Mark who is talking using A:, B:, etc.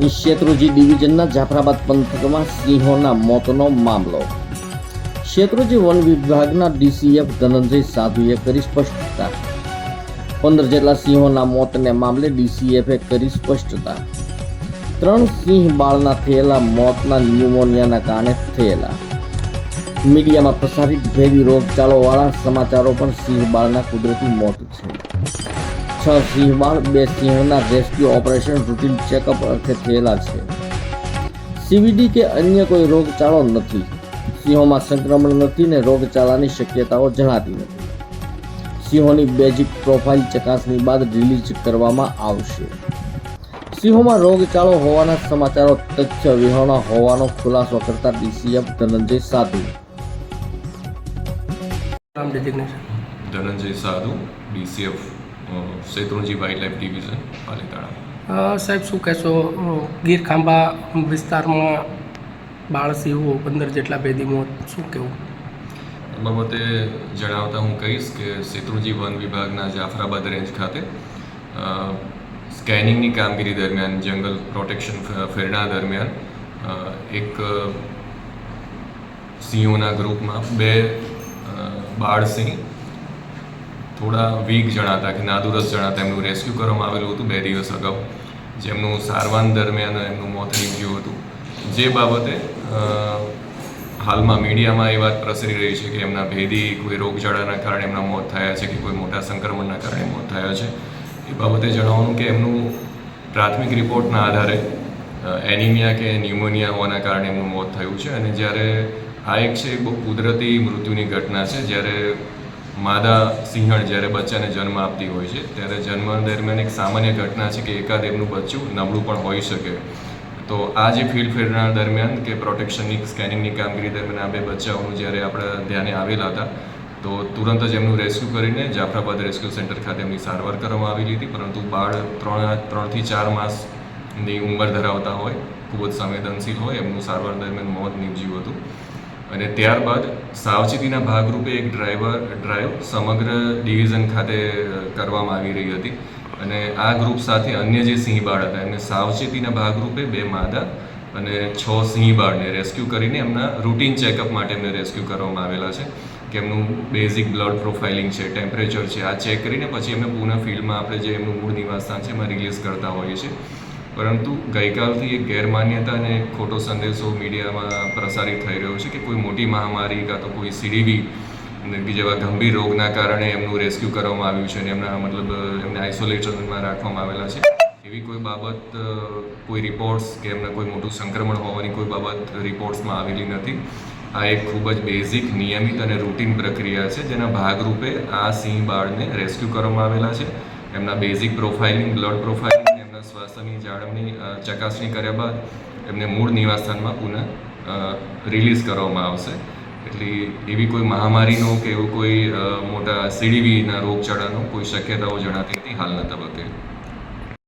A: શેત્રુંજી ડિવિઝનના જાફરાબાદ પંથકમાં સિંહોના મોતનો મામલો. શેત્રુજી વન વિભાગના ડીસીએફ ધનંજય સાધુએ કરી સ્પષ્ટતા. પંદર જેટલા સિંહોના મોતને મામલે ડીસીએફે કરી સ્પષ્ટતા. ત્રણ સિંહ બાળના થયેલા મોતના ન્યુમોનિયાના કારણે થયેલા. મીડિયામાં પ્રસારિત ભેદી રોગચાળોવાળા સમાચારો પણ સિંહ બાળના કુદરતી મોત છે. છ સિંહબાળ બે સિંહોના રેસ્ક્યુ ઓપરેશન રૂટીન ચેકઅપ અર્થે થયેલા છે. સીવીડી કે અન્ય કોઈ રોગચાળો નથી. સિંહોમાં સંક્રમણ નથી ને રોગચાળાની શક્યતાઓ જણાતી નથી. સિંહોની બેઝિક પ્રોફાઇલ ચકાસણી બાદ રિલીઝ કરવામાં આવશે. સિંહોમાં રોગચાળો હોવાના સમાચારો તથ્ય વિહોણા હોવાનો ખુલાસો કરતા DCF Dhananjay Sadhu.
B: Dhananjay Sadhu DCF Shetrunji wild life division Palitana.
C: સાહેબ શું કહેશો? ગીર ખાંભા વિસ્તારમાં બાળ સિંહો પંદર જેટલા ભેદી મોત શું કહેવું?
B: બાબતે જણાવતા હું કહીશ કે શેત્રુંજી વન વિભાગના જાફરાબાદ રેન્જ ખાતે સ્કેનિંગની કામગીરી દરમિયાન જંગલ પ્રોટેક્શન ફેરણા દરમિયાન એક સિંહોના ગ્રુપમાં બે બાળસિંહ બાળ સિંહ થોડા વીક જણાતા કે નાદુરસ્ત જણાતા, એમનું રેસ્ક્યુ કરવામાં આવેલું હતું બે દિવસ અગાઉ. જેમનું સારવાર દરમિયાન એમનું મોત નીપજ્યું હતું. જે બાબતે હાલમાં મીડિયામાં એ વાત પ્રસરી રહી છે કે એમના ભેદી કોઈ રોગચાળાના કારણે એમના મોત થયા છે કે કોઈ મોટા સંક્રમણના કારણે મોત થયા છે. એ બાબતે જણાવવાનું કે એમનું પ્રાથમિક રિપોર્ટના આધારે એનિમિયા કે ન્યુમોનિયા હોવાના કારણે એમનું મોત થયું છે. અને જ્યારે આ એક છે બહુ કુદરતી મૃત્યુની ઘટના છે. જ્યારે માદા સિંહણ જ્યારે બચ્ચાને જન્મ આપતી હોય છે, ત્યારે જન્મ દરમિયાન એક સામાન્ય ઘટના છે કે એકાદ એમનું બચ્ચું નબળું પણ હોઈ શકે. તો આ જે ફિલ્ડ ફેરણા દરમિયાન કે પ્રોટેક્શનની સ્કેનિંગની કામગીરી દરમિયાન આ બે બચ્ચાઓનું જ્યારે આપણા ધ્યાને આવેલા હતા, તો તુરંત જ એમનું રેસ્ક્યુ કરીને જાફરાબાદ રેસ્ક્યુ સેન્ટર ખાતે એમની સારવાર કરવામાં આવેલી હતી પરંતુ બાળ ત્રણ ત્રણથી ચાર માસની ઉંમર ધરાવતા હોય, ખૂબ જ સંવેદનશીલ હોય, એમનું સારવાર દરમિયાન મોત નીપજ્યું હતું. અને ત્યારબાદ સાવચેતીના ભાગરૂપે એક ડ્રાઈવર, ડ્રાઈવ સમગ્ર ડિવિઝન ખાતે કરવામાં આવી રહી હતી. અને આ ગ્રુપ સાથે અન્ય જે સિંહબાળ હતા, એમને સાવચેતીના ભાગરૂપે બે માદા અને છ સિંહબાળને રેસ્ક્યુ કરીને એમના રૂટીન ચેકઅપ માટે એમને રેસ્ક્યુ કરવામાં આવેલા છે. કે એમનું બેઝિક બ્લડ પ્રોફાઇલિંગ છે, ટેમ્પરેચર છે, આ ચેક કરીને પછી એમને પૂર્ણ ફિલ્ડમાં આપણે જે એમનું મૂળ નિવાસસ્થાન છે એમાં રિલીઝ કરતા હોઈએ છીએ. પરંતુ ગઈકાલથી એક ગેરમાન્યતા અને ખોટો સંદેશો મીડિયામાં પ્રસારિત થઈ રહ્યો છે કે કોઈ મોટી મહામારી કાં તો કોઈ સીડીવી જેવા ગંભીર રોગના કારણે એમનું રેસ્ક્યુ કરવામાં આવ્યું છે અને એમના મતલબ, એમને આઇસોલેશનમાં રાખવામાં આવેલા છે. એવી કોઈ બાબત, કોઈ રિપોર્ટ્સ કે એમના કોઈ મોટું સંક્રમણ હોવાની કોઈ બાબત રિપોર્ટ્સમાં આવેલી નથી. આ એક ખૂબ જ બેઝિક, નિયમિત અને રૂટીન પ્રક્રિયા છે, જેના ભાગરૂપે આ સિંહ બાળને રેસ્ક્યુ કરવામાં આવેલા છે. એમના બેઝિક પ્રોફાઇલિંગ, બ્લડ પ્રોફાઇલિંગ એમના સ્વાસ્થ્યની જાળવણી ચકાસણી કર્યા બાદ એમને મૂળ નિવાસસ્થાનમાં પુનઃ રિલીઝ કરવામાં આવશે. એટલે એવી કોઈ મહામારીનો કે એવું કોઈ મોટા સીડીવીના રોગચાળાનો કોઈ શક્યતાઓ જણાતી નથી હાલના તબક્કે?